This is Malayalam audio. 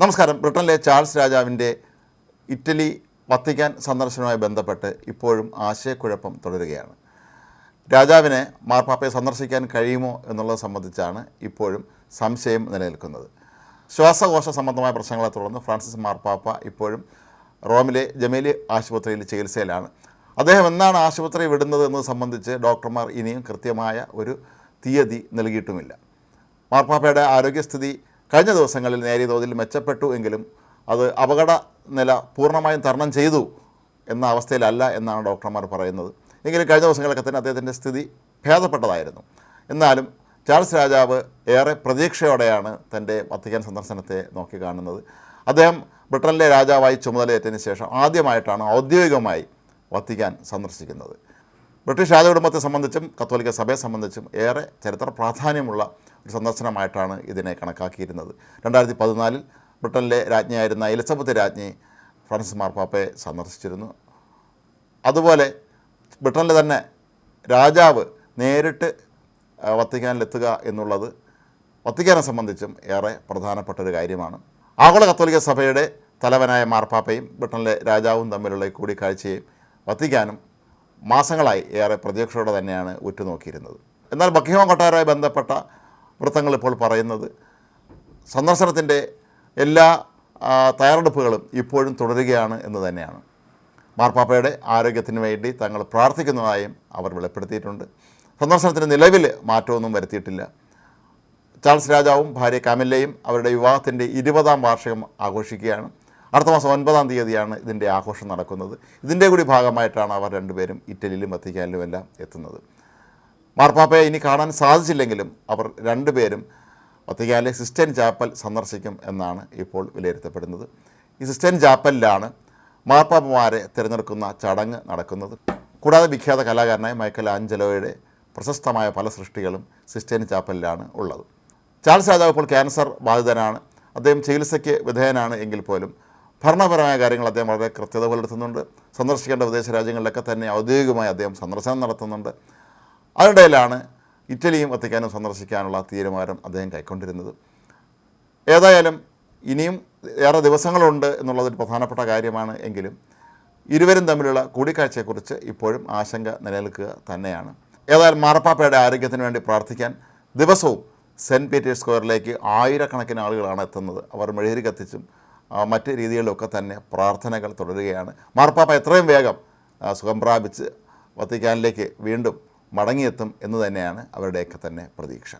നമസ്കാരം. ബ്രിട്ടനിലെ ചാൾസ് രാജാവിന്റെ ഇറ്റലി വത്തിക്കാൻ സന്ദർശനവുമായി ബന്ധപ്പെട്ട് ഇപ്പോഴും ആശയക്കുഴപ്പം തുടരുകയാണ്. രാജാവിനെ മാർപ്പാപ്പയെ സന്ദർശിക്കാൻ കഴിയുമോ എന്നുള്ളത് സംബന്ധിച്ചാണ് ഇപ്പോഴും സംശയം നിലനിൽക്കുന്നത്. ശ്വാസകോശ സംബന്ധമായ പ്രശ്നങ്ങളെ തുടർന്ന് ഫ്രാൻസിസ് മാർപ്പാപ്പ ഇപ്പോഴും റോമിലെ ജമേലി ആശുപത്രിയിൽ ചികിത്സയിലാണ്. അദ്ദേഹം എന്നാണ് ആശുപത്രി വിടുന്നത് എന്നത് സംബന്ധിച്ച് ഡോക്ടർമാർ ഇനിയും കൃത്യമായ ഒരു തീയതി നൽകിയിട്ടുമില്ല. മാർപ്പാപ്പയുടെ ആരോഗ്യസ്ഥിതി കഴിഞ്ഞ ദിവസങ്ങളിൽ നേരിയ തോതിൽ മെച്ചപ്പെട്ടു എങ്കിലും അത് അപകട നില പൂർണമായും തരണം ചെയ്തു എന്ന അവസ്ഥയിലല്ല എന്നാണ് ഡോക്ടർമാർ പറയുന്നത്. എങ്കിലും കഴിഞ്ഞ ദിവസങ്ങളൊക്കെ തന്നെ അദ്ദേഹത്തിന്റെ സ്ഥിതി ഭേദപ്പെട്ടതായിരുന്നു. എന്നാലും ചാൾസ് രാജാവ് ഏറെ പ്രതീക്ഷയോടെയാണ് തന്റെ വത്തിക്കാൻ സന്ദർശനത്തെ നോക്കി കാണുന്നത്. അദ്ദേഹം ബ്രിട്ടനിലെ രാജാവായി ചുമതലയേറ്റതിന് ശേഷം ആദ്യമായിട്ടാണ് ഔദ്യോഗികമായി വത്തിക്കാൻ സന്ദർശിക്കുന്നത്. ബ്രിട്ടീഷ് രാജകുടുംബത്തെ സംബന്ധിച്ചും കത്തോലിക്ക സഭയെ സംബന്ധിച്ചും ഏറെ ചരിത്ര പ്രാധാന്യമുള്ള സന്ദർശനമായിട്ടാണ് ഇതിനെ കണക്കാക്കിയിരുന്നത്. രണ്ടായിരത്തി പതിനാലിൽ ബ്രിട്ടനിലെ രാജ്ഞിയായിരുന്ന എലിസബത്ത് രാജ്ഞി ഫ്രാൻസിസ് മാർപ്പാപ്പയെ സന്ദർശിച്ചിരുന്നു. അതുപോലെ ബ്രിട്ടനിലെ തന്നെ രാജാവ് നേരിട്ട് വത്തിക്കാനിലെത്തുക എന്നുള്ളത് വത്തിക്കാനെ സംബന്ധിച്ചും ഏറെ പ്രധാനപ്പെട്ട ഒരു കാര്യമാണ്. ആഗോള കത്തോലിക്ക സഭയുടെ തലവനായ മാർപ്പാപ്പയും ബ്രിട്ടനിലെ രാജാവും തമ്മിലുള്ള കൂടിക്കാഴ്ചയും വത്തിക്കാനും മാസങ്ങളായി ഏറെ പ്രതീക്ഷയോടെ തന്നെയാണ് ഉറ്റുനോക്കിയിരുന്നത്. എന്നാൽ ബക്കിഹോം കൊട്ടാരമായി ബന്ധപ്പെട്ട വൃത്തങ്ങൾ ഇപ്പോൾ പറയുന്നത്. സന്ദർശനത്തിന്റെ എല്ലാ തയ്യാറെടുപ്പുകളും ഇപ്പോഴും തുടരുകയാണ് എന്ന് തന്നെയാണ്. മാർപ്പാപ്പയുടെ ആരോഗ്യത്തിന് വേണ്ടി തങ്ങൾ പ്രാർത്ഥിക്കുന്നതായും അവർ വെളിപ്പെടുത്തിയിട്ടുണ്ട്. സന്ദർശനത്തിന് നിലവിൽ മാറ്റമൊന്നും വരുത്തിയിട്ടില്ല. ചാൾസ് രാജാവും ഭാര്യ കാമില്ലയും അവരുടെ വിവാഹത്തിന്റെ ഇരുപതാം വാർഷികം ആഘോഷിക്കുകയാണ്. അടുത്ത മാസം ഒൻപതാം തീയതിയാണ് ഇതിന്റെ ആഘോഷം നടക്കുന്നത്. ഇതിന്റെ കൂടി ഭാഗമായിട്ടാണ് അവർ രണ്ടുപേരും ഇറ്റലിയിലും വത്തിക്കാനിലും എല്ലാം എത്തുന്നത്. മാർപ്പാപ്പയെ ഇനി കാണാൻ സാധിച്ചില്ലെങ്കിലും അവർ രണ്ടുപേരും വത്തിക്കാനിലെ സിസ്റ്റൻ ചാപ്പൽ സന്ദർശിക്കും എന്നാണ് ഇപ്പോൾ വിലയിരുത്തപ്പെടുന്നത്. ഈ സിസ്റ്റൻ ചാപ്പലിലാണ് മാർപ്പാപ്പമാരെ തിരഞ്ഞെടുക്കുന്ന ചടങ്ങ് നടക്കുന്നത്. കൂടാതെ വിഖ്യാത കലാകാരനായ മൈക്കൽ ആഞ്ചലോയുടെ പ്രശസ്തമായ പല സൃഷ്ടികളും സിസ്റ്റൻ ചാപ്പലിലാണ് ഉള്ളത്. ചാൾസ് രാജാവ് ഇപ്പോൾ ക്യാൻസർ ബാധിതനാണ്. അദ്ദേഹം ചികിത്സയ്ക്ക് വിധേയനാണ് എങ്കിൽ പോലും ഭരണപരമായ കാര്യങ്ങൾ അദ്ദേഹം വളരെ കൃത്യത പുലർത്തുന്നുണ്ട്. സന്ദർശിക്കേണ്ട വിദേശ രാജ്യങ്ങളിലൊക്കെ തന്നെ ഔദ്യോഗികമായി അദ്ദേഹം സന്ദർശനം നടത്തുന്നുണ്ട്. അതിനിടയിലാണ് ഇറ്റലിയും വത്തിക്കാനും സന്ദർശിക്കാനുള്ള തീരുമാനം അദ്ദേഹം കൈക്കൊണ്ടിരുന്നത്. ഏതായാലും ഇനിയും ഏറെ ദിവസങ്ങളുണ്ട് എന്നുള്ളതൊരു പ്രധാനപ്പെട്ട കാര്യമാണ് എങ്കിലും ഇരുവരും തമ്മിലുള്ള കൂടിക്കാഴ്ചയെക്കുറിച്ച് ഇപ്പോഴും ആശങ്ക നിലനിൽക്കുക തന്നെയാണ്. ഏതായാലും മാർപ്പാപ്പയുടെ ആരോഗ്യത്തിന് വേണ്ടി പ്രാർത്ഥിക്കാൻ ദിവസവും സെന്റ് പീറ്റേഴ്സ് സ്ക്വയറിലേക്ക് ആയിരക്കണക്കിന് ആളുകളാണ് എത്തുന്നത്. അവർ മെഴുകി കത്തിച്ചും മറ്റ് രീതികളിലൊക്കെ തന്നെ പ്രാർത്ഥനകൾ തുടരുകയാണ്. മാർപ്പാപ്പ എത്രയും വേഗം സുഖം പ്രാപിച്ച് വത്തിക്കാനിലേക്ക് വീണ്ടും മടങ്ങിയെത്തും എന്ന് തന്നെയാണ് അവരുടെയൊക്കെ തന്നെ പ്രതീക്ഷ.